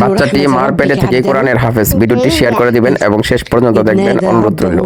বাচ্চাটি মার পেটে থেকে কোরআনের হাফেজ। ভিডিওটি শেয়ার করে দিবেন এবং শেষ পর্যন্ত দেখবেন অনুরোধ রইল।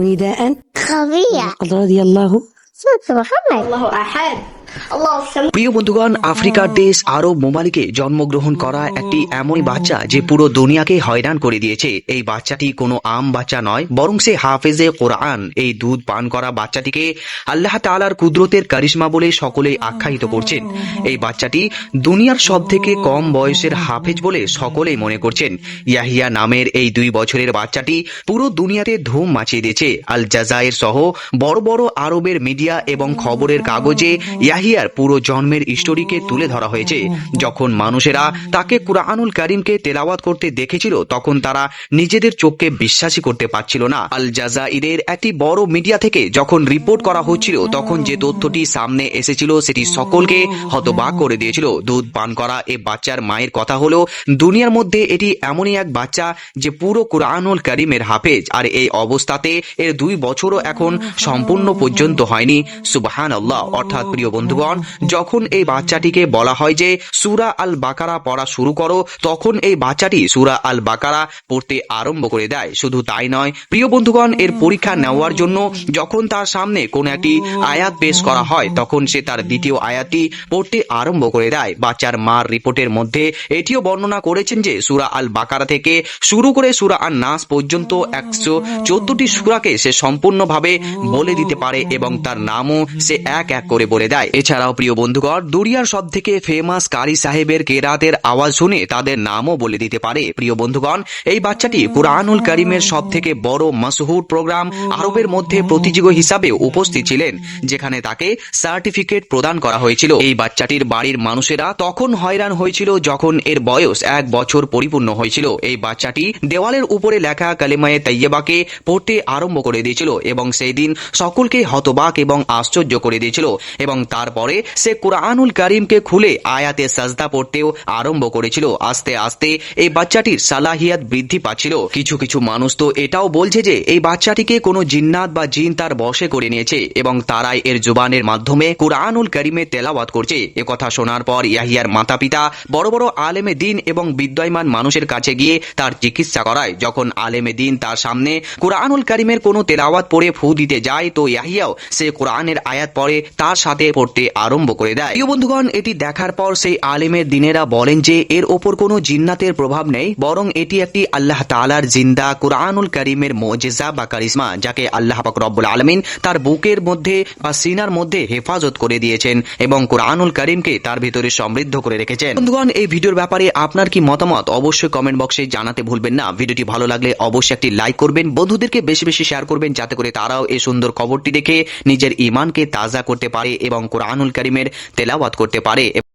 প্রিয় বন্ধুগণ, আফ্রিকার দেশ আরব মোমালিকে জন্মগ্রহণ করা একটি এমনই বাচ্চা যে পুরো দুনিয়াকে হয়রান করে দিয়েছে। এই বাচ্চাটি কোনো আম বাচ্চা নয়, বরং সে হাফেজে কোরআন। এই দুধ পান করা বাচ্চাটিকে আল্লাহ তালার কুদরতের কারিশমা বলে সকলেই আখ্যায়িত করছেন। এই বাচ্চাটি দুনিয়ার সব থেকে কম বয়সের হাফেজ বলে সকলেই মনে করছেন। ইয়াহিয়া নামের এই দুই বছরের বাচ্চাটি পুরো দুনিয়াতে ধুম মাচিয়ে দিয়েছে। আল জাজায়ের সহ বড় বড় আরবের মিডিয়া এবং খবরের কাগজে ইয়াহিয়া ইয়াহিয়ার পুরো জন্মের স্টোরিকে তুলে ধরা হয়েছে। যখন মানুষেরা তাকে কুরআনুল করিমকে তেলাওয়াত করতে দেখেছিল, তখন তারা নিজেদের চোখকে বিশ্বাসই করতে পারছিল না। আল জাজাইরের একটি বড় মিডিয়া থেকে যখন রিপোর্ট করা হচ্ছিল, তখন যে তথ্যটি সামনে এসেছিল, সেটি সকলকে হতবাক করে দিয়েছিল। দুধ পান করা এ বাচ্চার মায়ের কথা হলো, দুনিয়ার মধ্যে এটি এমনই এক বাচ্চা যে পুরো কুরআনুল করিমের হাফেজ, আর এই অবস্থাতে এর দুই বছরও এখন সম্পূর্ণ পর্যন্ত হয়নি। সুবাহান আল্লাহ অর্থাৎ প্রিয় বন্ধুগণ, যখন এই বাচ্চাটিকে বলা হয় যে, সুরা আল বাকারা পড়া শুরু করো, তখন এই বাচ্চাটি সুরা আল বাকারা পড়তে আরম্ভ করে দেয়। শুধু তাই নয়, প্রিয় বন্ধুগণ, এর পরীক্ষা নেওয়ার জন্য যখন তার সামনে কোন একটি আয়াত পেশ করা হয়, তখন সে তার দ্বিতীয় আয়াতটি পড়তে আরম্ভ করে দেয়। বাচ্চার মার রিপোর্টের মধ্যে এটিও বর্ণনা করেছেন যে, সুরা আল বাকারা থেকে শুরু করে সুরা আর নাস পর্যন্ত একশো চোদ্দটি সুরাকে সে সম্পূর্ণভাবে বলে দিতে পারে এবং তার নামও সে এক এক করে বলে দেয়। এছাড়াও প্রিয় বন্ধুগণ দুরিয়ার সব থেকে ফেমাস কারি সাহেবের কেরাতের আওয়াজ শুনে তাদের নামও বলে দিতে পারে। প্রিয় বন্ধুগণ, এই বাচ্চাটি কুরআনুল করিমের সব থেকে বড় মাসহুর প্রোগ্রাম আরবের মধ্যে প্রতিযোগী হিসাবে উপস্থিত ছিলেন, যেখানে তাকে সার্টিফিকেট প্রদান করা হয়েছিল। এই বাচ্চাটির বাড়ির মানুষেরা তখন হয়রান হয়েছিল যখন এর বয়স এক বছর পরিপূর্ণ হয়েছিল। এই বাচ্চাটি দেওয়ালের উপরে লেখা কালেমায়ে তাইয়েবাকে পড়তে আরম্ভ করে দিয়েছিল এবং সেই দিন সকলকে হতবাক এবং আশ্চর্য করে দিয়েছিল এবং তারপরে সে কুরআনুল করিমকে খুলে আয়াতে সাজদা পড়তেও আরম্ভ করেছিল। আস্তে আস্তে এই বাচ্চাটির সালাহিয়াত বৃদ্ধি পাচ্ছিল। কিছু কিছু মানুষ তো এটাও বলছে যে এই বাচ্চাটিকে কোনো জিন্নাত বা জিন তার বশে করে নিয়েছে এবং তারাই এর জুবানের মাধ্যমে কুরআনুল করিমে তেলাওয়াত করছে। কথা শোনার পর ইয়াহিয়ার মাতা পিতা বড় বড় আলেমে দিন এবং বিদ্যমান মানুষের কাছে গিয়ে তার চিকিৎসা করায়। যখন আলেমে দিন তার সামনে কুরআনুল করিমের কোনো তেলাওয়াত পড়ে ফু দিতে যায়, তো ইয়াহিয়াও সে কোরআনের আয়াত পড়ে তার সাথে পড়তে আরম্ভ করে দেয়। প্রিয় বন্ধুগণ, এটি দেখার পর সেই আলেমের দিনেরা বলেন যে, এর ওপর কোনো জিন্নাতের প্রভাব নেই, বরং এটি একটি আল্লাহ তাআলার জিন্দা কুরআনুল করিমের মোজেজা বা কারিশমা যাকে আল্লাহ পাক রব্বুল আলমিন তার বুকের মধ্যে বা সিনার মধ্যে হেফাজত করে দিয়েছেন এবং কুরআনুল করিমকে তার ভিতরে সমৃদ্ধ করে রেখেছেন। বন্ধুগণ, এই ভিডিওর ব্যাপারে আপনার কি মতামত অবশ্যই কমেন্ট বক্সে জানাতে ভুলবেন না। ভিডিওটি ভালো লাগলে অবশ্যই একটি লাইক করবেন, বন্ধুদেরকে বেশি বেশি শেয়ার করবেন, যাতে করে তারাও এই সুন্দর খবরটি দেখে নিজের ইমানকে তাজা করতে পারে এবং কোরআনুল করিমের তেলাওয়াত করতে পারে।